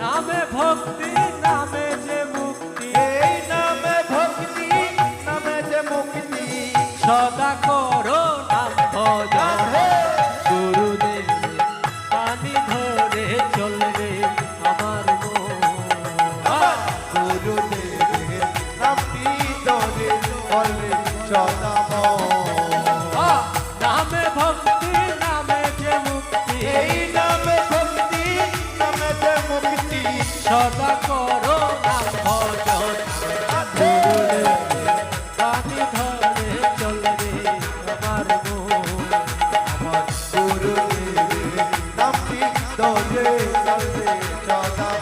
নামে ভক্তি, নামে যে মুক্তি, এই নামে ভক্তি, নামে যে মুক্তি। সদা করো নাম ভজন নামটি ধরে চলবে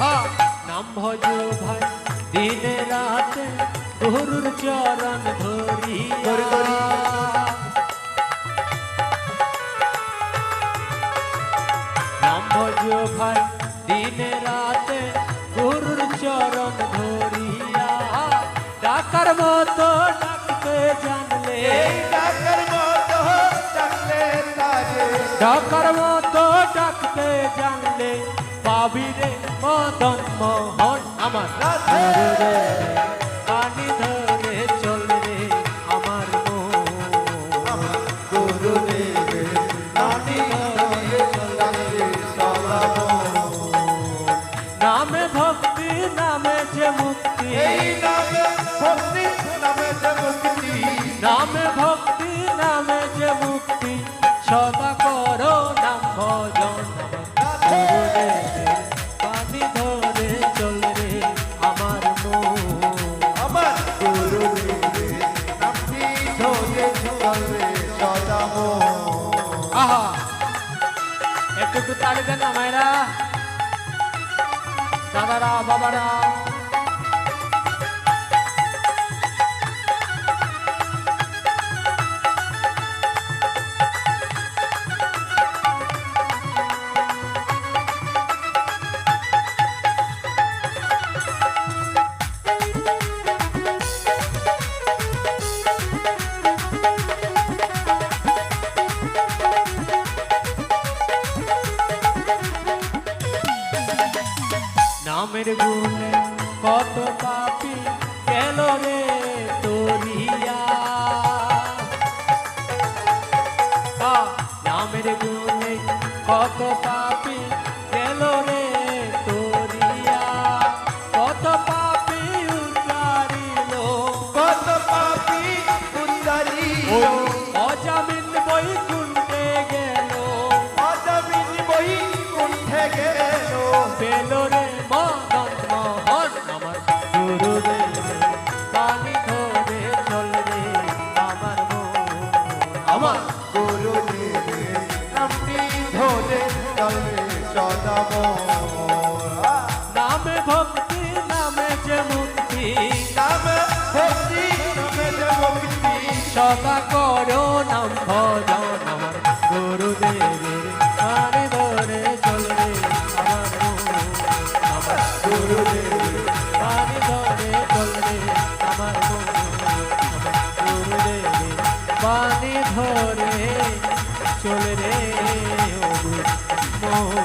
নাম ভজ ভাই দিনে রাতে গুরুর চরণ ধরি। নাম ভজ ভাই দিনে রাতে গুরুর চরণ ধরিয়া। ডাকার মতো ডাকতে জানলে। ডাকের মতো ডাকলে ডাকার মতো ডাকতে জানলে। পাবি রে মদন মোহন আমার রাধে। পানি ধরে চল রে আমার ধরে চলবে সদাম নামে ভক্তি নামে যে মুক্তি। এই নামে ভক্তি নামে যে মুক্তি। নামে ভক্তি নামে যে মুক্তি। সদা একটু একটু তালি দেন না মায়েরা। দাদারা বাবারা। নামের গুণে কত পাপি গেল রে তোরিয়া নামের গুণে কত পাপি গেল রে তোরিয়া কত পাপি উদ্ধারিল কত পাপি উদ্ধারি অজামিন বই চলবে সদাম নামে ভক্তি নামে যে মুক্তি। নামে ভক্তি নামে যে মুক্তি। সদা করো নাম ভজন আমার গুরুদেবের পানি ধরে চল রে আমার আমার গুরুদেবের পানি ধরে চল রে আমার গুরুদেবের পানি ধরে চল রে। মন